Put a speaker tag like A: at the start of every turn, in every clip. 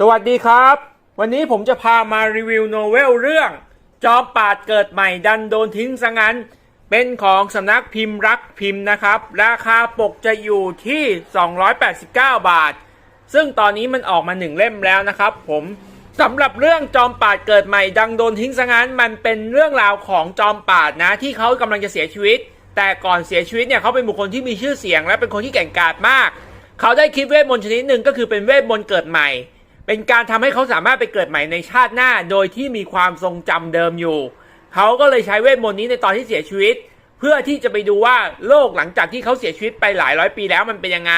A: สวัสดีครับ วันนี้ผมจะพามารีวิวโนเวลเรื่อง จอมปาดเกิดใหม่ดันโดนทิ้งซะงั้น เป็นของสำนักพิมพ์รักพิมพ์นะครับ ราคาปกจะอยู่ที่ 289 บาท ซึ่งตอนนี้มันออกมาหนึ่งเล่มแล้วนะครับ ผมสำหรับเรื่องจอมปาดเกิดใหม่ดังโดนทิ้งซะงั้น มันเป็นเรื่องราวของจอมปาดนะ ที่เขากำลังจะเสียชีวิต แต่ก่อนเสียชีวิตเนี่ยเขาเป็นบุคคลที่มีชื่อเสียง และเป็นคนที่แก่งกาจมาก เขาได้คิดเวทมนต์ชนิดหนึ่งก็คือเป็นเวทมนต์เกิดใหม่ เป็นการทำให้เขาสามารถไปเกิดใหม่ในชาติหน้า โดยที่มีความทรงจำเดิมอยู่ เขาก็เลยใช้เวทมนต์นี้ในตอนที่เสียชีวิต เพื่อที่จะไปดูว่าโลกหลังจากที่เขาเสียชีวิตไปหลายร้อยปีแล้วมันเป็นยังไง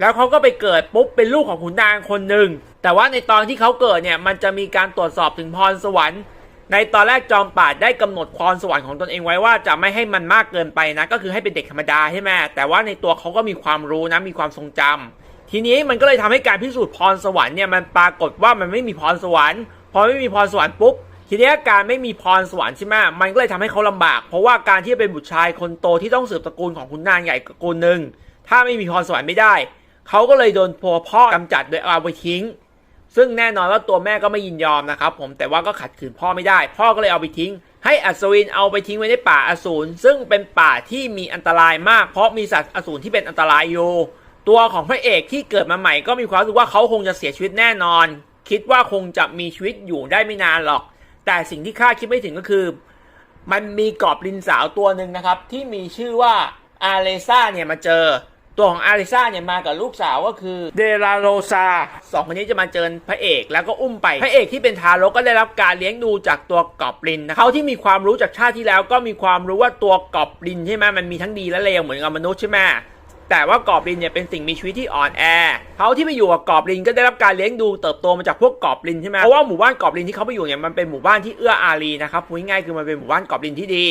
A: แล้วเขาก็ไปเกิดปุ๊บเป็นลูกของขุนนางคนหนึ่ง แต่ว่าในตอนที่เขาเกิดเนี่ยมันจะมีการตรวจสอบถึงพรสวรรค์ ในตอนแรกจอมปราได้กำหนดพรสวรรค์ของตนเองไว้ว่าจะไม่ให้มันมากเกินไปนะ ก็คือให้เป็นเด็กธรรมดาใช่ไหมแต่ว่าในตัวเขาก็มีความรู้นะมีความทรงจำ ทีนี้มันก็เลยทำให้การพิสูจน์พรสวรรค์เนี่ยมันปรากฏว่ามันไม่มีพรสวรรค์พอไม่มีพรสวรรค์ปุ๊บทีนี้การไม่มีพรสวรรค์ใช่ไหมมันก็เลยทำให้เขาลำบาก เพราะว่าการที่เป็นบุตรชายคนโตที่ต้องสืบตระกูลของขุนนางใหญ่ตระกูลหนึ่งถ้าไม่มีพรสวรรค์ไม่ได้ เขาก็เลยโดนพ่อพ่อกำจัดโดยเอาไปทิ้ง ซึ่งแน่นอนว่าตัวแม่ก็ไม่ยินยอมนะครับผมแต่ว่าก็ขัดขืนพ่อไม่ได้ พ่อก็เลยเอาไปทิ้ง ให้อัศวินเอาไปทิ้งไว้ในป่าอสูรซึ่งเป็นป่าที่มีอันตรายมาก เพราะมีสัตว์อสูรที่เป็นอันตรายอยู่ ตัวของพระเอกที่เกิดมาใหม่ก็มีความรู้สึกว่าเขาคงจะเสียชีวิตแน่นอน คิดว่าคงจะมีชีวิตอยู่ได้ไม่นานหรอก แต่สิ่งที่คาคิดไม่ถึงก็คือ มันมีกอบลินสาวตัวหนึ่งนะครับ ที่มีชื่อว่าอาเลซ่าเนี่ยมาเจอ ตัวของอาเลซ่าเนี่ยมากับลูกสาวก็คือเดลาโรซาสองคนนี้จะมาเจอพระเอกแล้วก็อุ้มไป พระเอกที่เป็นทารกก็ได้รับการเลี้ยงดูจากตัวกอบลินนะเขาที่มีความรู้จากชาติที่แล้วก็มีความรู้ว่าตัวกอบลินใช่ไหมมันมีทั้งดีและเลวเหมือนกับมนุษย์ใช่ไหม แต่ว่ากอบลินเนี่ยเป็นสิ่งมีชีวิตที่อ่อนแอเขาที่ไปอยู่กับกอบลินก็ได้รับการเลี้ยงดูเติบโตมาจากพวกกอบลินใช่ไหมเพราะว่าหมู่บ้านกอบลินที่เขาไปอยู่เนี่ยมันเป็นหมู่บ้านที่เอื้ออารีนะครับพูดง่ายคือมันเป็นหมู่บ้านกอบลินที่ดี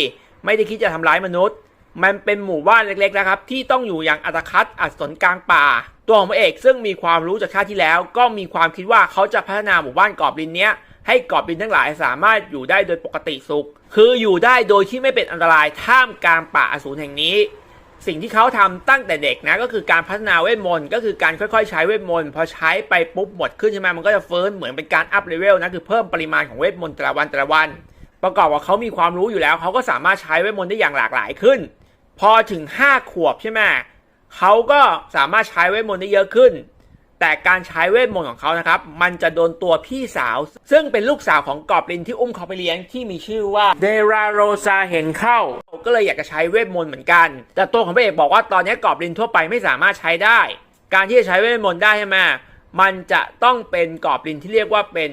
A: ไม่ได้คิดจะทำร้ายมนุษย์ มันเป็นหมู่บ้านเล็กๆนะครับที่ต้องอยู่อย่างอัตคัดอัดสนกลางป่า ตัวของพระเอกซึ่งมีความรู้จากชาติที่แล้ว ก็มีความคิดว่าเขาจะพัฒนาหมู่บ้านกอบลินเนี้ยให้กอบลินทั้งหลายสามารถอยู่ได้โดยปกติสุข คืออยู่ได้โดยที่ไม่เป็นอันตรายท่ามกลางป่าอสูรแห่งนี้ สิ่งที่เขาทำตั้งแต่เด็กนะก็คือการพัฒนาเวทมนต์ก็คือการค่อยๆ ใช้เวทมนต์พอใช้ไปปุ๊บหมดขึ้นใช่ไหมมันก็จะเฟิร์นเหมือนเป็นการอัพเลเวลนะคือเพิ่มปริมาณของเวทมนต์แต่ละวันแต่ละวัน ประกอบกับเขามีความรู้อยู่แล้วเขาก็สามารถใช้เวทมนต์ได้อย่างหลากหลายขึ้น พอถึง 5 ขวบใช่ไหมเขาก็สามารถใช้เวทมนต์ได้เยอะขึ้น แต่การใช้เวทมนต์ของเขานะครับ มันจะโดนตัวพี่สาว ซึ่งเป็นลูกสาวของกอบลินที่อุ้มเขาไปเลี้ยงที่มีชื่อว่าเดราโรซาเห็นเข้า ก็เลยอยากจะใช้เวทมนต์เหมือนกัน แต่ตัวของพระเอกบอกว่าตอนนี้กอบลินทั่วไปไม่สามารถใช้ได้ การที่จะใช้เวทมนต์ได้ใช่ไหมมันจะต้องเป็นกอบลินที่เรียกว่าเป็น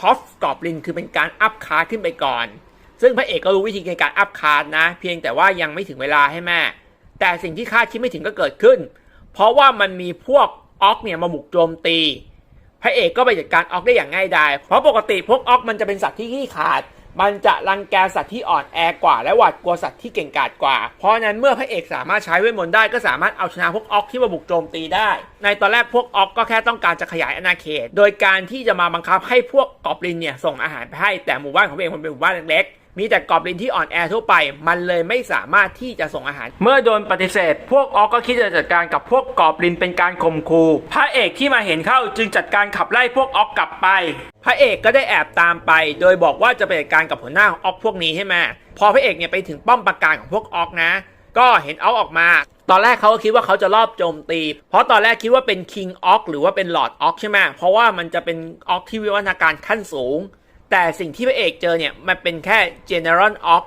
A: ฮอฟกอบลินคือเป็นการอัพคาร์ขึ้นไปก่อน ซึ่งพระเอกก็รู้วิธีในการอัพคาร์นะ เพียงแต่ว่ายังไม่ถึงเวลาให้แม่ แต่สิ่งที่คาดคิดไม่ถึงก็เกิดขึ้น เพราะว่ามันมีพวก ออกเนี่ยมาบุกโจมตี พระเอกก็ไปจัดการออกได้อย่างง่ายดาย เพราะปกติพวกออกมันจะเป็นสัตว์ที่ขี้ขาด มันจะรังแกสัตว์ที่อ่อนแอกว่า และหวาดกลัวสัตว์ที่เก่งกาจกว่า เพราะฉะนั้นเมื่อพระเอกสามารถใช้เวทมนต์ได้ก็สามารถเอาชนะพวกออกที่มาบุกโจมตีได้ ในตอนแรกพวกออกก็แค่ต้องการจะขยายอาณาเขต โดยการที่จะมาบังคับให้พวกกอบลินเนี่ยส่งอาหารไปให้ แต่หมู่บ้านของพระเอกมันเป็นหมู่บ้านเล็กๆ มีแต่กอบลินที่อ่อนแอทั่วไป มันเลยไม่สามารถที่จะส่งอาหาร เมื่อโดนปฏิเสธ พวกออกก็คิดจะจัดการกับพวกกอบลินเป็นการข่มขู่พระเอกที่มาเห็นเข้าจึงจัดการขับไล่พวกออกกลับไป พระเอกก็ได้แอบตามไป โดยบอกว่าจะไปจัดการกับหัวหน้าของออกพวกนี้ใช่ไหมพอพระเอกเนี่ยไปถึงป้อมปราการของพวกออกนะ ก็เห็นออกออกมา ตอนแรกเขาก็คิดว่าเขาจะรอบโจมตี เพราะตอนแรกคิดว่าเป็น King ออกหรือว่าเป็น Lord ออกใช่ไหมเพราะว่ามันจะเป็นออกที่วิวัฒนาการขั้นสูง แต่สิ่งที่พระเอกเจอเนี่ยมันเป็นแค่ General ออก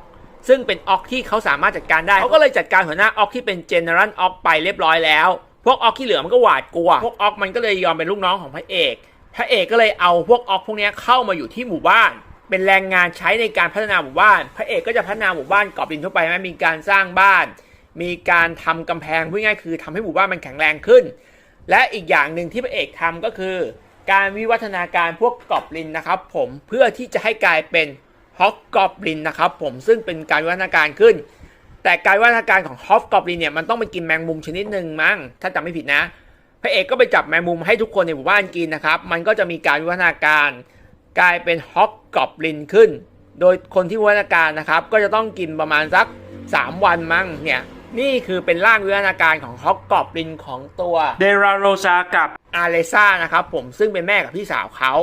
A: ซึ่งเป็นออกที่เขาสามารถจัดการได้ เขาก็เลยจัดการหัวหน้าออกที่เป็น General ออกไปเรียบร้อยแล้ว พวกออกที่เหลือมันก็หวาดกลัว พวกออกมันก็เลยยอมเป็นลูกน้องของพระเอก พระเอกก็เลยเอาพวกออกพวกเนี้ยเข้ามาอยู่ที่หมู่บ้าน เป็นแรงงานใช้ในการพัฒนาหมู่บ้าน พระเอกก็จะพัฒนาหมู่บ้านกอบลินทั่วไปไหมมีการสร้างบ้าน มีการทำกำแพงพูดง่ายๆคือทำให้หมู่บ้านมันแข็งแรงขึ้น และอีกอย่างหนึ่งที่พระเอกทำก็คือ การวิวัฒนาการพวกกอบลินนะครับผมเพื่อที่จะให้กลายเป็นฮอกกอบลินนะครับผมซึ่งเป็นการวิวัฒนาการขึ้น แต่การวิวัฒนาการของฮอฟกอบลินเนี่ยมันต้องไปกินแมงมุมชนิดหนึ่งมั้งถ้าจำไม่ผิดนะพระเอกก็ไปจับแมงมุมให้ทุกคนในหมู่บ้านกินนะครับ มันก็จะมีการวิวัฒนาการ กลายเป็นฮอกกอบลินขึ้น โดยคนที่วิวัฒนาการนะครับ ก็จะต้องกินประมาณสัก 3 วันมั้งเนี่ย นี่คือเป็นร่างวิวัฒนาการของฮอกกอบลินของตัวเดราโรซากับอาเลซ่านะครับผมซึ่งเป็นแม่กับพี่สาวเขา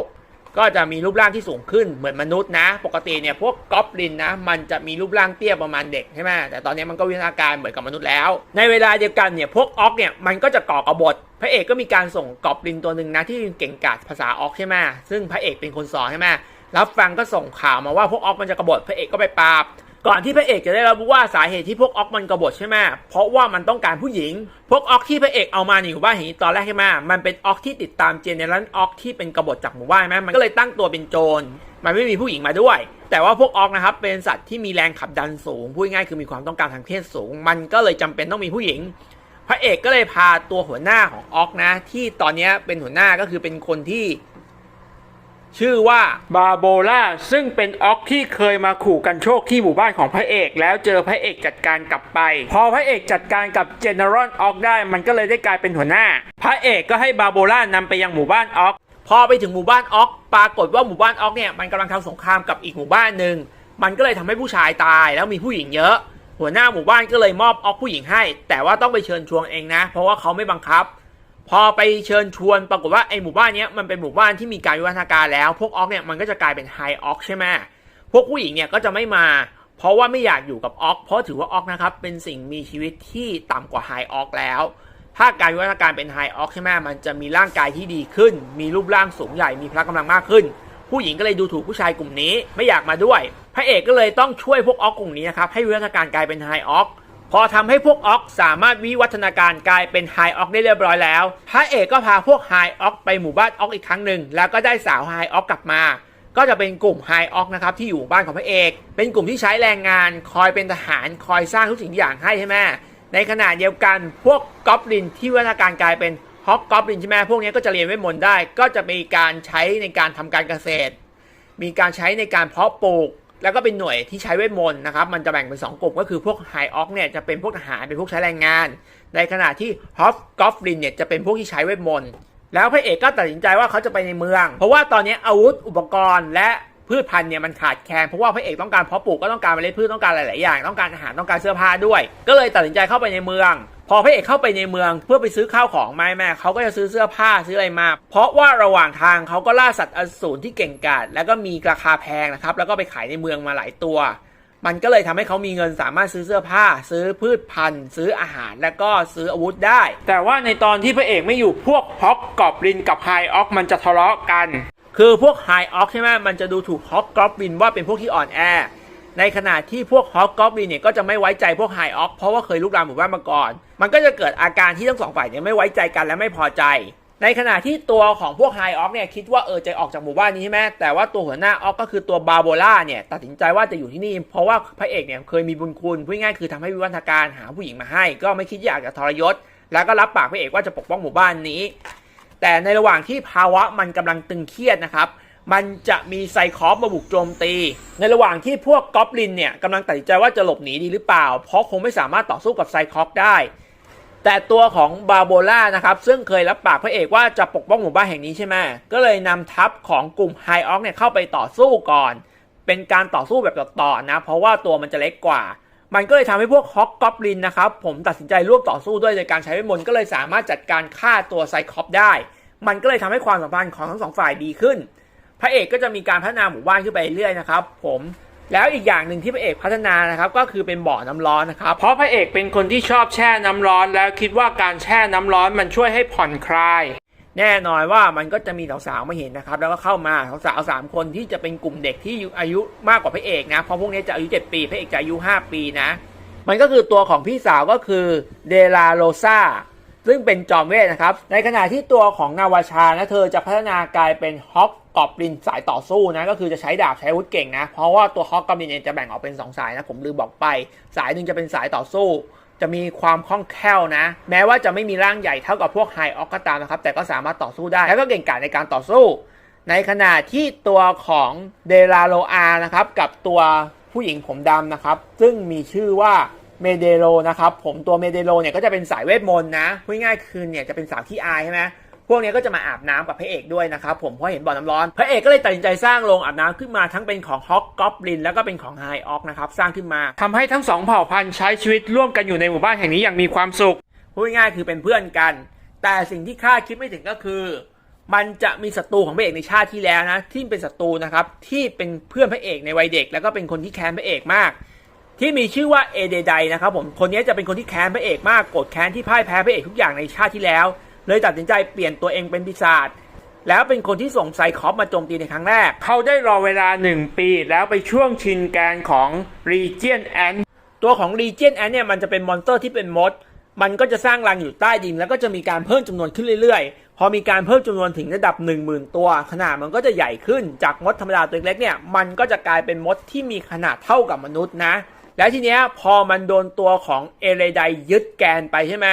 A: ก็จะมีรูปร่างที่สูงขึ้นเหมือนมนุษย์นะ ปกติเนี่ยพวกกอบลินนะ มันจะมีรูปร่างเตี้ยประมาณเด็กใช่ไหมแต่ตอนนี้มันก็วิวัฒนาการเหมือนกับมนุษย์แล้ว ในเวลาเดียวกันเนี่ยพวกออกเนี่ยมันก็จะก่อกบฏพระเอกก็มีการส่งกอบลินตัวหนึ่งนะที่เก่งกาจภาษาออกใช่ไหมซึ่งพระเอกเป็นคนสอนใช่ไหมรับฟังก็ส่งข่าวมาว่าพวกออกมันจะกบฏพระเอกก็ไปปราบ ก่อนที่พระเอกจะได้รับรู้ว่าสาเหตุที่พวกออกมันกบฏใช่ไหมเพราะว่ามันต้องการผู้หญิง พวกออกที่พระเอกเอามาในหมู่บ้านแห่งนี้ตอนแรกใช่ไหมมันเป็นออกที่ติดตามเจเนอเรลออกที่เป็นกบฏจากหมู่บ้านใช่ไหมมันก็เลยตั้งตัวเป็นโจร มันไม่มีผู้หญิงมาด้วย แต่ว่าพวกออกนะครับเป็นสัตว์ที่มีแรงขับดันสูง พูดง่ายคือมีความต้องการทางเพศสูง มันก็เลยจำเป็นต้องมีผู้หญิง พระเอกก็เลยพาตัวหัวหน้าของออกนะ ที่ตอนนี้เป็นหัวหน้าก็คือเป็นคนที่ ชื่อว่าบาโบล่าซึ่งเป็นออกที่เคยมาขู่กันโชคที่หมู่บ้านของพระเอก แล้วเจอพระเอกจัดการกลับไป พอพระเอกจัดการกับเจเนอเรลออกได้มันก็เลยได้กลายเป็นหัวหน้า พระเอกก็ให้บาโบล่านำไปยังหมู่บ้านออกพอไปถึงหมู่บ้านออก ปรากฏว่าหมู่บ้านออกเนี่ยมันกำลังทำสงครามกับอีกหมู่บ้านหนึ่งมันก็เลยทำให้ผู้ชายตายแล้วมีผู้หญิงเยอะ หัวหน้าหมู่บ้านก็เลยมอบออกผู้หญิงให้ แต่ว่าต้องไปเชิญชวนเองนะ เพราะว่าเขาไม่บังคับ พอไปเชิญชวนปรากฏว่าไอหมู่บ้านเนี้ยมันเป็นหมู่บ้านที่มีการวิวัฒนาการแล้ว พวกออกเนี่ยมันก็จะกลายเป็นไฮออกใช่ไหมพวกผู้หญิงเนี่ยก็จะไม่มา เพราะว่าไม่อยากอยู่กับออก เพราะถือว่าออกนะครับเป็นสิ่งมีชีวิตที่ต่ำกว่าไฮออกแล้ว ถ้าการวิวัฒนาการเป็นไฮออกใช่ไหมมันจะมีร่างกายที่ดีขึ้น มีรูปร่างสูงใหญ่มีพละกำลังมากขึ้น ผู้หญิงก็เลยดูถูกผู้ชายกลุ่มนี้ไม่อยากมาด้วย พระเอกก็เลยต้องช่วยพวกออกกลุ่มนี้นะครับให้วิวัฒนาการกลายเป็นไฮออก พอทำให้พวกออกสามารถวิวัฒนาการกลายเป็นไฮออกได้เรียบร้อยแล้ว พระเอกก็พาพวกไฮออกไปหมู่บ้านออกอีกครั้งหนึ่ง แล้วก็ได้สาวไฮออกกลับมา ก็จะเป็นกลุ่มไฮออกนะครับที่อยู่บ้านของพระเอก เป็นกลุ่มที่ใช้แรงงาน คอยเป็นทหารคอยสร้างทุกสิ่งทุกอย่างให้ใช่ไหมในขณะเดียวกันพวกกอบลินที่วัฒนาการกลายเป็นฮอกกอบลินใช่ไหมพวกนี้ก็จะเรียนเวทมนต์ได้ ก็จะมีการใช้ในการทำการเกษตร มีการใช้ในการเพาะปลูก แล้วก็เป็นหน่วยที่ใช้เวทมนต์นะครับ มันจะแบ่งเป็น 2 กลุ่มก็คือพวกไฮออกเนี่ยจะเป็นพวกทหารเป็นพวกใช้แรงงาน ในขณะที่ฮอฟกอฟลินเนี่ยจะเป็นพวกที่ใช้เวทมนต์แล้วพระเอกก็ตัดสินใจว่าเขาจะไปในเมือง เพราะว่าตอนนี้อาวุธอุปกรณ์และพืชพันธุ์เนี่ยมันขาดแคลนเพราะว่าพระเอกต้องการเพาะปลูกก็ต้องการเมล็ดพืชต้องการหลาย ๆ อย่าง ต้องการอาหารต้องการเสื้อผ้าด้วย ก็เลยตัดสินใจเข้าไปในเมือง พอพระเอกเข้าไปในเมืองเพื่อไปซื้อข้าวของแม่แม่เขาก็จะซื้อเสื้อผ้าซื้ออะไรมา เพราะว่าระหว่างทางเขาก็ล่าสัตว์อสูรที่เก่งกาจแล้วก็มีราคาแพงนะครับแล้วก็ไปขายในเมืองมาหลายตัว มันก็เลยทำให้เขามีเงินสามารถซื้อเสื้อผ้า ซื้อพืชพันธุ์ ซื้ออาหารแล้วก็ซื้ออาวุธได้ แต่ว่าในตอนที่พระเอกไม่อยู่พวกฮอกกอบลินกับไฮออกมันจะทะเลาะกัน คือพวกไฮออกใช่ไหมมันจะดูถูกฮอกกอบลินว่าเป็นพวกที่อ่อนแอในขณะที่พวกฮอกกอบลินเนี่ยก็จะไม่ไว้ใจพวกไฮออกเพราะว่าเคยลุกรามหมู่บ้านมาก่อน มันก็จะเกิดอาการที่ทั้งสองฝ่ายเนี่ยไม่ไว้ใจกันและไม่พอใจ ในขณะที่ตัวของพวกไฮออกเนี่ยคิดว่าเออจะออกจากหมู่บ้านนี้ใช่ไหมแต่ว่าตัวหัวหน้าออกก็คือตัวบาโบล่าเนี่ยตัดสินใจว่าจะอยู่ที่นี่เพราะว่าพระเอกเนี่ยเคยมีบุญคุณพูดง่ายคือทำให้วิวัฒนาการหาผู้หญิงมาให้ ก็ไม่คิดอยากจะทรยศ แล้วก็รับปากพระเอกว่าจะปกป้องหมู่บ้านนี้ แต่ในระหว่างที่ภาวะมันกำลังตึงเครียดนะครับมันจะมีไซคอฟมาบุกโจมตี ในระหว่างที่พวกกอบลินเนี่ยกำลังตัดสินใจว่าจะหลบหนีดีหรือเปล่า เพราะคงไม่สามารถต่อสู้กับไซคอฟได้ แต่ตัวของบาโบล่านะครับซึ่งเคยรับปากพระเอกว่าจะปกป้องหมู่บ้านแห่งนี้ใช่ไหมก็เลยนำทัพของกลุ่มไฮออกเนี่ยเข้าไปต่อสู้ก่อน เป็นการต่อสู้แบบต่อๆนะ เพราะว่าตัวมันจะเล็กกว่า มันก็เลยทำให้พวกฮอกกอบลินนะครับผมตัดสินใจร่วมต่อสู้ด้วยในการใช้เวทมนต์ก็เลยสามารถจัดการฆ่าตัวไซคอปได้ มันก็เลยทำให้ความสัมพันธ์ของทั้งสองฝ่ายดีขึ้น พระเอกก็จะมีการพัฒนาหมู่บ้านขึ้นไปเรื่อยนะครับผม แล้วอีกอย่างหนึ่งที่พระเอกพัฒนานะครับก็คือเป็นบ่อน้ำร้อนนะครับเพราะพระเอกเป็นคนที่ชอบแช่น้ำร้อน แล้วคิดว่าการแช่น้ำร้อนมันช่วยให้ผ่อนคลาย แน่นอนว่ามันก็จะมีสาวๆมาเห็นนะครับแล้วก็เข้ามาสาวๆสามคนที่จะเป็นกลุ่มเด็กที่อายุมากกว่าพระเอกนะเพราะพวกนี้จะอายุ 7 ปีพระเอกจะอายุ 5 ปีนะ มันก็คือตัวของพี่สาวก็คือเดลาโรซาซึ่งเป็นจอมเวทนะครับในขณะที่ตัวของนาวาชานะเธอจะพัฒนากลายเป็นฮอก กอบลินสายต่อสู้นะก็คือจะใช้ดาบใช้อาวุธเก่งนะ เพราะว่าตัวฮอกกอบลินเองจะแบ่งออกเป็น 2 สายนะผมลืมบอกไป สายหนึ่งจะเป็นสายต่อสู้ จะมีความคล่องแคล่วนะ แม้ว่าจะไม่มีร่างใหญ่เท่ากับพวกไฮออกก็ตามนะครับ แต่ก็สามารถต่อสู้ได้ แล้วก็เก่งกาจในการต่อสู้ ในขณะที่ตัวของเดลาโลอานะครับกับตัวผู้หญิงผมดำนะครับ ซึ่งมีชื่อว่าเมเดโรนะครับผมตัวเมเดโรเนี่ยก็จะเป็นสายเวทมนต์นะพูดง่ายๆคือเนี่ยจะเป็นสาวที่อายใช่ไหม พวกนี้ก็จะมาอาบน้ำกับพระเอกด้วยนะครับผมเพราะเห็นบ่อน้ำร้อนพระเอกก็เลยตัดสินใจสร้างโรงอาบน้ำขึ้นมาทั้งเป็นของฮอกกอบลินแล้วก็เป็นของไฮออกนะครับสร้างขึ้นมาทำให้ทั้งสองเผ่าพันธุ์ใช้ชีวิตร่วมกันอยู่ในหมู่บ้านแห่งนี้อย่างมีความสุขพูดง่ายๆคือเป็นเพื่อนกัน แต่สิ่งที่คาคิดไม่ถึงก็คือ มันจะมีศัตรูของพระเอกในชาติที่แล้วนะที่เป็นศัตรูนะครับที่เป็นเพื่อนพระเอกในวัยเด็ก แล้วก็เป็นคนที่แค้นพระเอกมากที่มีชื่อว่าเอเดไดนะครับผม คนนี้จะเป็นคนที่แค้นพระเอกมากโกรธแค้นที่พ่ายแพ้พระเอกทุกอย่างในชาติที่แล้ว เลยตัดสินใจเปลี่ยนตัวเองเป็นปีศาจแล้วเป็นคนที่ส่งไซคอปมาโจมตีในครั้งแรก เขาได้รอเวลา 1 ปี แล้วไปช่วงชินแกนของ Region Ant ตัวของ Region Ant เนี่ยมันจะเป็นมอนสเตอร์ที่เป็นมด มันก็จะสร้างรังอยู่ใต้ดิน แล้วก็จะมีการเพิ่มจำนวนขึ้นเรื่อยๆ พอมีการเพิ่มจำนวนถึงระดับ 10,000 ตัว ขนาดมันก็จะใหญ่ขึ้นจากมดธรรมดาตัวเล็กๆเนี่ยมันก็จะกลายเป็นมดที่มีขนาดเท่ากับมนุษย์นะ แล้วทีเนี้ยพอมันโดนตัวของเอเลไดยึดแกนไปใช่ไหม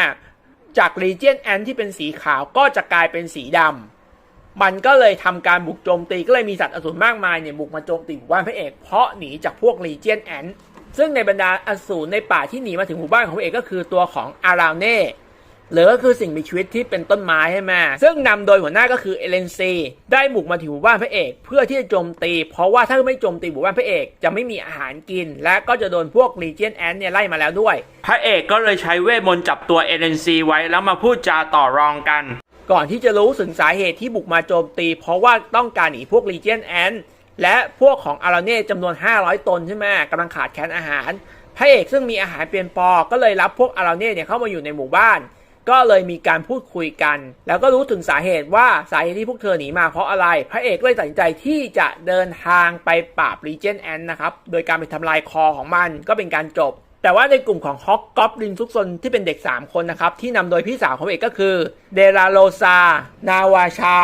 A: จากรีเจียนแอนที่เป็นสีขาวก็จะกลายเป็นสีดำมันก็เลยทำการบุกโจมตีก็เลยมีสัตว์อสูรมากมายเนี่ยบุกมาโจมตีหมู่บ้านพระเอก เพราะหนีจากพวกรีเจียนแอนซึ่งในบรรดาอสูรในป่าที่หนีมาถึงหมู่บ้านของพระเอกก็คือตัวของอาราวเน่ หรือก็คือสิ่งมีชีวิตที่เป็นต้นไม้ใช่ไหมซึ่งนำโดยหัวหน้าก็คือเอเลนซีได้บุกมาถึงหมู่บ้านพระเอก เพื่อที่จะโจมตี เพราะว่าถ้าไม่โจมตีหมู่บ้านพระเอกจะไม่มีอาหารกิน และก็จะโดนพวกลีเจียนแอนเนี่ยไล่มาแล้วด้วย พระเอกก็เลยใช้เวทมนต์จับตัวเอเลนซีไว้แล้วมาพูดจาต่อรองกัน ก่อนที่จะรู้ถึงสาเหตุที่บุกมาโจมตี เพราะว่าต้องการหนีพวกลีเจียนแอนและพวกของอาราเน่จำนวน 500 ตนใช่ไหมกำลังขาดแคลนอาหาร พระเอกซึ่งมีอาหารเปลี่ยนปอก็เลยรับพวกอาราเน่เนี่ยเข้ามาอยู่ในหมู่บ้าน ก็เลยมีการพูดคุยกัน แล้วก็รู้ถึงสาเหตุว่าสาเหตุที่พวกเธอหนีมาเพราะอะไร พระเอกเลยตัดสินใจที่จะเดินทางไปปราบรีเจนแอนนะครับ โดยการไปทำลายคอของมันก็เป็นการจบ แต่ว่าในกลุ่มของฮอกกอบลินทุกซนที่เป็นเด็ก 3 คนนะครับ ที่นำโดยพี่สาวของเอกก็คือเดลาโลซานาวาชา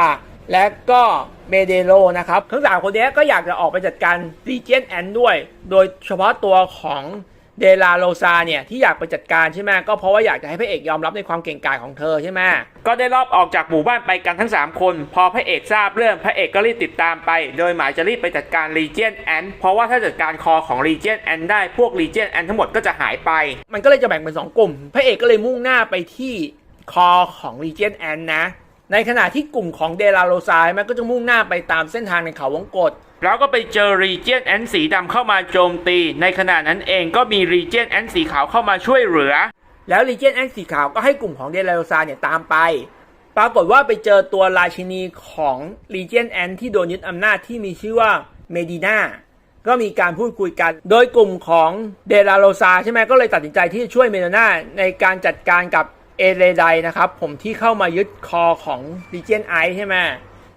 A: และก็เมเดโลนะครับทั้งสามคนนี้ก็อยากจะออกไปจัดการรีเจนแอนด้วย โดยเฉพาะตัวของ เดลาโลซาเนี่ยที่อยากไปจัดการใช่ไหมก็เพราะว่าอยากจะให้พระเอกยอมรับในความเก่งกาจของเธอใช่ไหมก็ได้รอบออกจากหมู่บ้านไปกันทั้ง 3 คน พอพระเอกทราบเรื่องพระเอกก็รีบติดตามไป โดยหมายจะรีบไปจัดการรีเจนแอนเพราะว่าถ้าจัดการคอของรีเจนแอนได้พวกรีเจนแอนทั้งหมดก็จะหายไป มันก็เลยจะแบ่งเป็น 2 กลุ่ม พระเอกก็เลยมุ่งหน้าไปที่คอของรีเจนแอนนะ ในขณะที่กลุ่มของเดลาโรซายมันก็จะมุ่งหน้าไปตามเส้นทางในเขาวงกฏแล้วก็ไปเจอรีเจนแอนสีดำเข้ามาโจมตี ในขณะนั้นเองก็มีรีเจนแอนสีขาวเข้ามาช่วยเหลือ แล้วรีเจนแอนสีขาวก็ให้กลุ่มของเดลาโรซาเนี่ยตามไป ปรากฏว่าไปเจอตัวราชินีของรีเจนแอนที่โดนยึดอำนาจที่มีชื่อว่าเมดินาก็มีการพูดคุยกัน โดยกลุ่มของเดลาโรซาใช่ไหมก็เลยตัดสินใจที่จะช่วยเมดินาในการจัดการกับ เอเรไดนะครับ ผมที่เข้ามายึดคอของรีเจนไอใช่ไหม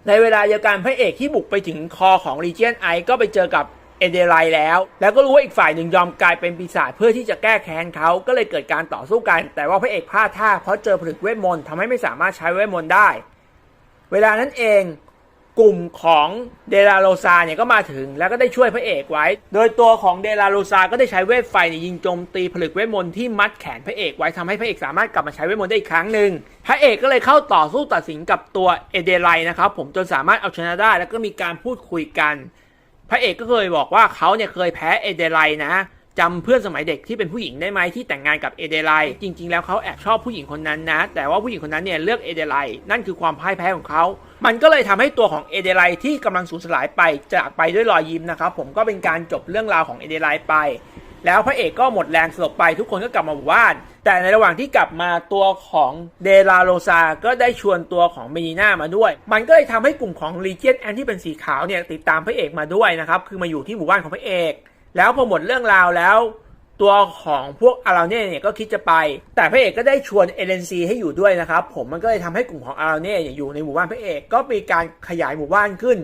A: ในเวลาเดียวกันพระเอกที่บุกไปถึงคอของรีเจนไอก็ไปเจอกับเอเดไลแล้ว แล้วก็รู้ว่าอีกฝ่ายหนึ่งยอมกลายเป็นปีศาจเพื่อที่จะแก้แค้นเขาก็เลยเกิดการต่อสู้กัน แต่ว่าพระเอกพลาดท่าเพราะเจอผลึกเวทมนต์ทำให้ไม่สามารถใช้เวทมนต์ได้ เวลานั้นเอง กลุ่มของเดลาโรซาเนี่ยก็มาถึงแล้วก็ได้ช่วยพระเอกไว้ โดยตัวของเดลาโรซาก็ได้ใช้เวทไฟเนี่ยยิงโจมตีผลึกเวทมนต์ที่มัดแขนพระเอกไว้ทำให้พระเอกสามารถกลับมาใช้เวทมนต์ได้อีกครั้งหนึ่งพระเอกก็เลยเข้าต่อสู้ตัดสินกับตัวเอเดไลนะครับผมจนสามารถเอาชนะได้แล้วก็มีการพูดคุยกัน พระเอกก็เคยบอกว่าเขาเนี่ยเคยแพ้เอเดไลนะ จำเพื่อนสมัยเด็กที่เป็นผู้หญิงได้ไหมที่แต่งงานกับเอเดไลจริง ๆ แล้วเขาแอบชอบผู้หญิงคนนั้นนะ แต่ว่าผู้หญิงคนนั้นเนี่ยเลือกเอเดไลนั่นคือความพ่ายแพ้ของเขา มันก็เลยทำให้ตัวของเอเดไลที่กำลังสูญสลายไปจากไปด้วยรอยยิ้มนะครับผมก็เป็นการจบเรื่องราวของเอเดไลไป แล้วพระเอกก็หมดแรงสลบไปทุกคนก็กลับมาหมู่บ้านแต่ในระหว่างที่กลับมาตัวของเดลาโรซาก็ได้ชวนตัวของเมนีน่ามาด้วย มันก็เลยทำให้กลุ่มของลีเจียนแอนที่เป็นสีขาวเนี่ยติดตามพระเอกมาด้วยนะครับคือมาอยู่ที่หมู่บ้านของพระเอก แล้วพอหมดเรื่องราวแล้ว ตัวของพวกอาราเน่เนี่ยก็คิดจะไป แต่พระเอกก็ได้ชวนเอเลนซีให้อยู่ด้วยนะครับ ผมมันก็เลยทำให้กลุ่มของอาราเน่เนี่ยอยู่ในหมู่บ้านพระเอกก็มีการขยายหมู่บ้านขึ้น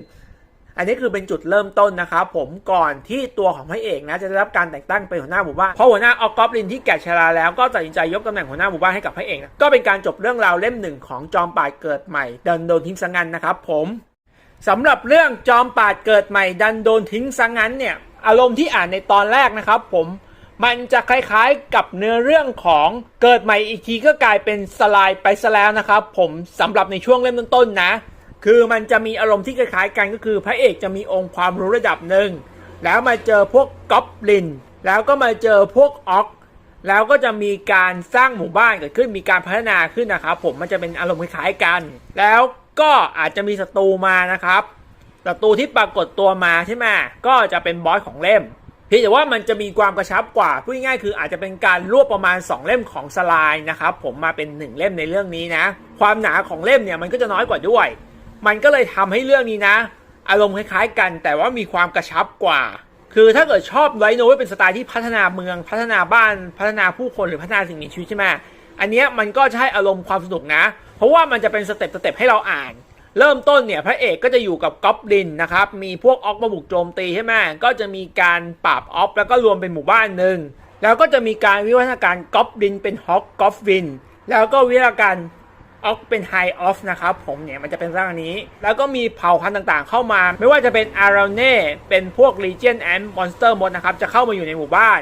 A: อันนี้คือเป็นจุดเริ่มต้นนะครับผมก่อนที่ตัวของพระเอกนะจะได้รับการแต่งตั้งเป็นหัวหน้าหมู่บ้านเพราะหัวหน้าออกกอบลินที่แก่ชราแล้วก็ตัดสินใจยกตำแหน่งหัวหน้าหมู่บ้านให้กับพระเอกนะก็เป็นการจบเรื่องราวเล่มหนึ่งของจอมป่าเกิดใหม่ดันโดนทิ้งสังงันนะครับผมสำหรับเรื่องจอมป่าเกิดใหม่ดันโดนทิ้งสังงันเนี่ย อารมณ์ที่อ่านในตอนแรกนะครับ ผมมันจะคล้ายๆกับเนื้อเรื่องของเกิดใหม่อีกทีก็กลายเป็นสลายไปซะแล้วนะครับ ผมสำหรับในช่วงเล่มต้นๆนะ คือมันจะมีอารมณ์ที่คล้ายๆกันก็คือ พระเอกจะมีองค์ความรู้ระดับหนึ่งแล้วมาเจอพวกก๊อบลิน แล้วก็มาเจอพวกออกแล้วก็จะมีการสร้างหมู่บ้านเกิดขึ้นมีการพัฒนาขึ้นนะครับ ผมมันจะเป็นอารมณ์คล้ายๆกัน แล้วก็อาจจะมีศัตรูมานะครับ ศัตรูที่ปรากฏตัวมาใช่ไหมก็จะเป็นบอสของเล่มเพียงแต่ว่ามันจะมีความกระชับกว่าพูดง่ายๆคืออาจจะเป็นการรวบประมาณ 2 เล่มของสไลายนะครับผมมาเป็น 1 เล่มในเรื่องนี้นะ ความหนาของเล่มเนี่ยมันก็จะน้อยกว่าด้วย มันก็เลยทำให้เรื่องนี้นะ อารมณ์คล้ายๆกัน แต่ว่ามีความกระชับกว่า คือถ้าเกิดชอบไลโนเวเป็นสไตล์ที่พัฒนาเมืองพัฒนาบ้านพัฒนาผู้คนหรือพัฒนาสิ่งมีชีวิตใช่ไหมอันเนี้ยมันก็จะให้อารมณ์ความสนุกนะ เพราะว่ามันจะเป็นสเต็ปสเต็ปให้เราอ่าน เริ่มต้นเนี่ยพระเอกก็จะอยู่กับก๊อบลินนะครับมีพวกออกมาบุกโจมตีใช่ไหมก็จะมีการปราบออฟแล้วก็รวมเป็นหมู่บ้านหนึ่งแล้วก็จะมีการวิวัฒนาการก๊อบลินเป็นฮอกก๊อบวินแล้วก็วิวัฒนาการออกเป็นไฮออฟนะครับผมเนี่ยมันจะเป็นร่างนี้ แล้วก็มีเผ่าพันธุ์ต่างๆ เข้ามา ไม่ว่าจะเป็นอาราเน่เป็นพวก Legion and Monster มดนะครับจะเข้ามาอยู่ในหมู่บ้าน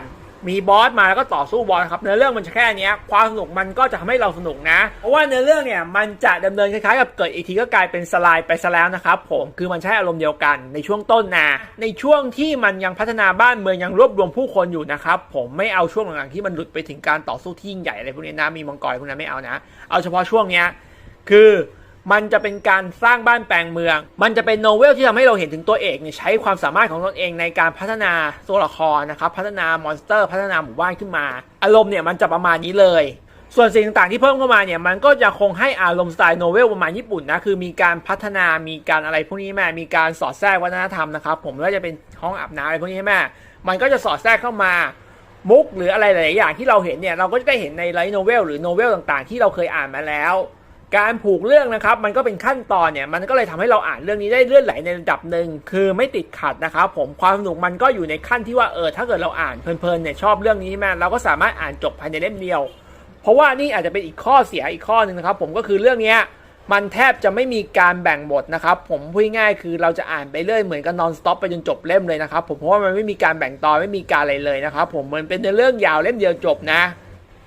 A: มีบอสมาแล้วก็ต่อสู้บอสครับเนื้อเรื่องมันจะแค่เนี้ยความสนุกมันก็จะทำให้เราสนุกนะ เพราะว่าเนื้อเรื่องเนี่ยมันจะดำเนินคล้ายๆกับเกิดอีกทีก็กลายเป็นสไลด์ไปซะแล้วนะครับผมคือมันใช้อารมณ์เดียวกันในช่วงต้นนะในช่วงที่มันยังพัฒนาบ้านเมืองยังรวบรวมผู้คนอยู่นะครับผมไม่เอาช่วงหลังๆที่มันหลุดไปถึงการต่อสู้ที่ยิ่งใหญ่อะไรพวกนี้นะมีมังกรพวกนั้นไม่เอานะ เอาเฉพาะช่วงเนี้ยคือ มันจะเป็นการสร้างบ้านแปลงเมือง มันจะเป็นโนเวลที่ทำให้เราเห็นถึงตัวเอกเนี่ยใช้ความสามารถของตนเองในการพัฒนาตัวละครนะครับ พัฒนามอนสเตอร์ พัฒนาหมู่บ้านขึ้นมา อารมณ์เนี่ยมันจะประมาณนี้เลย ส่วนสิ่งต่างๆที่เพิ่มเข้ามาเนี่ยมันก็จะคงให้อารมณ์สไตล์โนเวลประมาณญี่ปุ่นนะคือมีการพัฒนามีการอะไรพวกนี้แม่มีการสอดแทรกวัฒนธรรมนะครับผมไม่ว่าจะเป็นห้องอาบน้ำอะไรพวกนี้แม่มันก็จะสอดแทรกเข้ามามุกหรืออะไรหลายอย่างที่เราเห็นเนี่ยเราก็จะได้เห็นในไลท์โนเวลหรือโนเวลต่างๆ ที่เราเคยอ่านมาแล้ว การผูกเรื่องนะครับมันก็เป็นขั้นตอนเนี่ยมันก็เลยทำให้เราอ่านเรื่องนี้ได้เลื่อนไหลในระดับหนึ่งคือไม่ติดขัดนะครับผมความสนุกมันก็อยู่ในขั้นที่ว่าเออถ้าเกิดเราอ่านเพลินๆเนี่ยชอบเรื่องนี้แม่เราก็สามารถอ่านจบภายในเล่มเดียว เพราะว่านี่อาจจะเป็นอีกข้อเสียอีกข้อหนึ่งนะครับผมก็คือเรื่องเนี้ยมันแทบจะไม่มีการแบ่งบทนะครับผมพูดง่ายคือเราจะอ่านไปเรื่อยเหมือนกับนอนสต็อปไปจนจบเล่มเลยนะครับผมเพราะว่ามันไม่มีการแบ่งตอนไม่มีการอะไรเลยนะครับผมมันเป็นเรื่องยาวเล่มเดียวจบนะ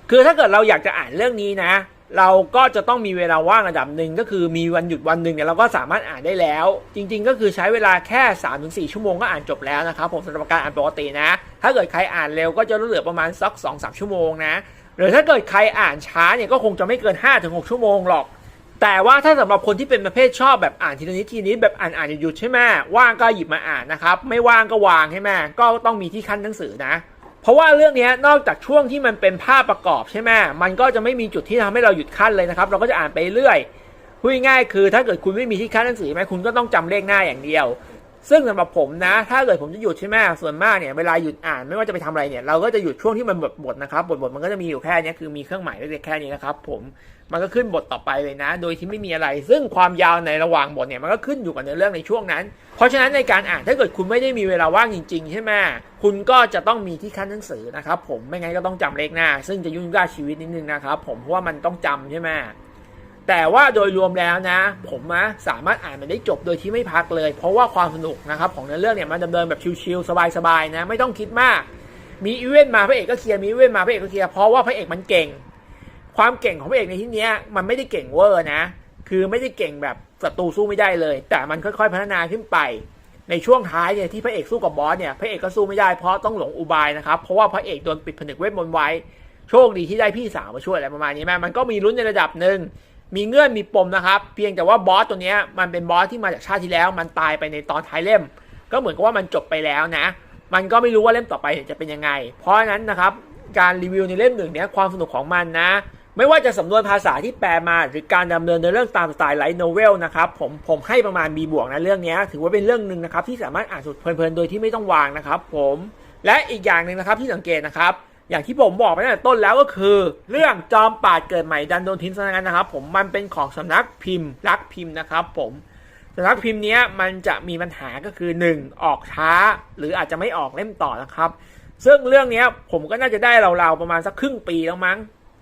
A: คือถ้าเกิดเราอยากจะอ่านเรื่องนี้นะ เราก็จะต้องมีเวลาว่างระดับหนึ่งก็คือมีวันหยุดวันหนึ่งเนี่ยเราก็สามารถอ่านได้แล้ว จริง ๆ ก็คือใช้เวลาแค่ 3-4 ชั่วโมงก็อ่านจบแล้วนะครับผมสำหรับการอ่านปกตินะ ถ้าเกิดใครอ่านเร็วก็จะเหลือประมาณสัก2-3 ชั่วโมงนะหรือถ้าเกิดใครอ่านช้าเนี่ยก็คงจะไม่เกิน 5-6 ชั่วโมงหรอก แต่ว่าถ้าสำหรับคนที่เป็นประเภทชอบแบบอ่านทีนิดทีนิดแบบอ่านอ่านหยุดใช่ไหมว่างก็หยิบมาอ่านนะครับไม่ว่างก็วางใช่ไหมก็ต้องมีที่ขั้นหนังสือนะ เพราะว่าเรื่องนี้นอกจากช่วงที่มันเป็นภาพประกอบใช่ไหมมันก็จะไม่มีจุดที่ทำให้เราหยุดขั้นเลยนะครับ เราก็จะอ่านไปเรื่อยพูดง่ายคือถ้าเกิดคุณไม่มีที่ขั้นหนังสือไหมคุณก็ต้องจำเลขหน้าอย่างเดียว ซึ่งสำหรับผมนะ ถ้าเกิดผมจะหยุดใช่ไหมส่วนมากเนี่ยเวลาหยุดอ่านไม่ว่าจะไปทำอะไรเนี่ย เราก็จะหยุดช่วงที่มันบทบทนะครับบทบทมันก็จะมีอยู่แค่เนี้ยคือมีเครื่องหมายเล็กๆแค่นี้นะครับผมมันก็ขึ้นบทต่อไปเลยนะ โดยที่ไม่มีอะไร ซึ่งความยาวในระหว่างบทเนี่ยมันก็ขึ้นอยู่กับเนื้อเรื่องในช่วงนั้น เพราะฉะนั้นในการอ่านถ้าเกิดคุณไม่ได้มีเวลาว่างจริงๆใช่ไหมคุณก็จะต้องมีที่ขั้นหนังสือนะครับผมไม่งั้นก็ต้องจำเลขหน้า ซึ่งจะยุ่งยากชีวิตนิดนึงนะครับผมเพราะว่ามันต้องจำใช่ไหม แต่ว่าโดยรวมแล้วนะ ผมนะสามารถอ่านมันได้จบโดยที่ไม่พักเลย เพราะว่าความสนุกนะครับของเนื้อเรื่องเนี่ยมันดำเนินแบบชิลๆสบายๆนะ ไม่ต้องคิดมาก มีอีเวนต์มาพระเอกก็เคลียร์มีอีเวนต์มาพระเอกก็เคลียร์เพราะว่าพระเอกมันเก่ง ความเก่งของพระเอกในที่เนี้ยมันไม่ได้เก่งเวอร์นะ คือไม่ได้เก่งแบบศัตรูสู้ไม่ได้เลย แต่มันค่อยๆพัฒนาขึ้นไป ในช่วงท้ายเนี่ยที่พระเอกสู้กับบอสเนี่ยพระเอกก็สู้ไม่ได้เพราะต้องหลงอุบายนะครับเพราะว่าพระเอกโดนปิดผนึกเวทมนต์ไว้โชคดีที่ได้พี่สาวมาช่วยอะไรประมาณนี้แม่มันก็มีลุ้นในระดับหนึ่ง มีเงื่อนมีปมนะครับ เพียงแต่ว่าบอสตัวนี้มันเป็นบอสที่มาจากชาติที่แล้ว มันตายไปในตอนท้ายเล่ม ก็เหมือนกับว่ามันจบไปแล้วนะ มันก็ไม่รู้ว่าเล่มต่อไปจะเป็นยังไง เพราะฉะนั้นนะครับการรีวิวในเล่มหนึ่งเนี้ยความสนุกของมันนะ ไม่ว่าจะสำนวนภาษาที่แปลมาหรือการดำเนินในเรื่องตามสไตล์ไลท์โนเวลนะครับผมผมให้ประมาณ B บวกนะเรื่องนี้ถือว่าเป็นเรื่องหนึ่งนะครับที่สามารถอ่านสุดเพลินๆโดยที่ไม่ต้องวางนะครับ ผมและอีกอย่างหนึ่งนะครับที่สังเกตนะครับ อย่างที่ผมบอกไปตั้งแต่ต้นแล้วก็คือ เรื่องจอมปาดเกิดใหม่ดันโดนทิ้งซะงั้นนะครับ ผมมันเป็นของสำนักพิมพ์รักพิมพ์นะครับ ผมสำนักพิมพ์นี้มันจะมีปัญหาก็คือ 1. ออกช้า หรืออาจจะไม่ออกเล่มต่อนะครับ ซึ่งเรื่องนี้ผมก็น่าจะได้ราวๆประมาณสักครึ่งปีแล้วมั้ง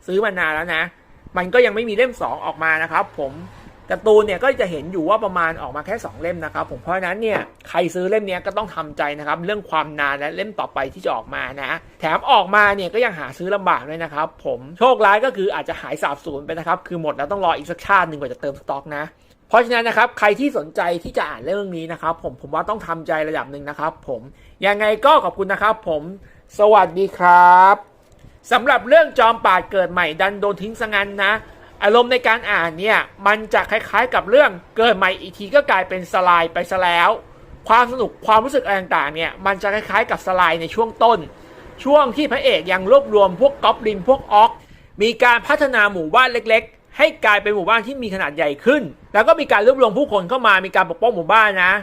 A: ซื้อมานานแล้วนะ มันก็ยังไม่มีเล่ม 2 ออกมานะครับ ผม การ์ตูนเนี่ยก็จะเห็นอยู่ว่าประมาณออกมาแค่ 2 เล่มนะครับผมเพราะนั้นเนี่ยใครซื้อเล่มนี้ก็ต้องทำใจนะครับเรื่องความนานและเล่มต่อไปที่จะออกมานะ แถมออกมาเนี่ยก็ยังหาซื้อลำบากด้วยนะครับผมโชคร้ายก็คืออาจจะหายสาบสูญไปนะครับคือหมดแล้วต้องรออีกสักชาติหนึ่งกว่าจะเติมสต็อกนะเพราะฉะนั้นนะครับใครที่สนใจที่จะอ่านเรื่องนี้นะครับผมผมว่าต้องทำใจระดับหนึ่งนะครับผมยังไงก็ขอบคุณนะครับผม สวัสดีครับสำหรับเรื่องจอมปราเกิดใหม่ดันโดนทิ้งซะงั้นนะ อารมณ์ในการอ่านเนี่ยมันจะคล้ายๆกับเรื่องเกิดใหม่อีกทีก็กลายเป็นสไลายไปซะแล้ว ความสนุกความรู้สึกอะไรต่างๆเนี่ยมันจะคล้ายๆกับสไลายในช่วงต้น ช่วงที่พระเอกยังรวบรวมพวกก๊อบลินพวกออกมีการพัฒนาหมู่บ้านเล็กๆ ให้กลายเป็นหมู่บ้านที่มีขนาดใหญ่ขึ้น แล้วก็มีการรวบรวมผู้คนเข้ามามีการปกป้องหมู่บ้านนะ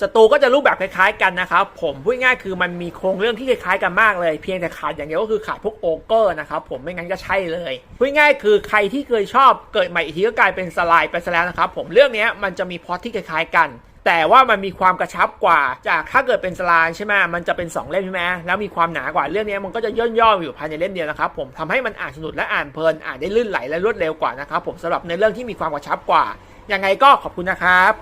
A: ศัตรูก็จะรูปแบบคล้ายๆกันนะครับ ผมพูดง่ายคือมันมีโครงเรื่องที่คล้ายๆกันมากเลย เพียงแต่ขาดอย่างเดียวก็คือขาดพวกโอเกอร์นะครับผมไม่งั้นก็ใช่เลยพูดง่ายคือใครที่เคยชอบเกิดใหม่อีกทีก็กลายเป็นสลายไปซะแล้วนะครับผมเรื่องนี้มันจะมีพอตที่คล้ายๆกันแต่ว่ามันมีความกระชับกว่า จากถ้าเกิดเป็นสลายใช่ไหมมันจะเป็น 2 เล่มใช่ไหมแล้วมีความหนากว่าเรื่องนี้มันก็จะย่นย่ออยู่ภายในเล่มเดียวนะครับผมทำให้มันอ่านสนุกและอ่านเพลินอ่านได้ลื่นไหลและรวดเร็วกว่านะครับผมสำหรับในเรื่องที่มีความกระชับกว่ายังไงก็ขอบคุณนะครับ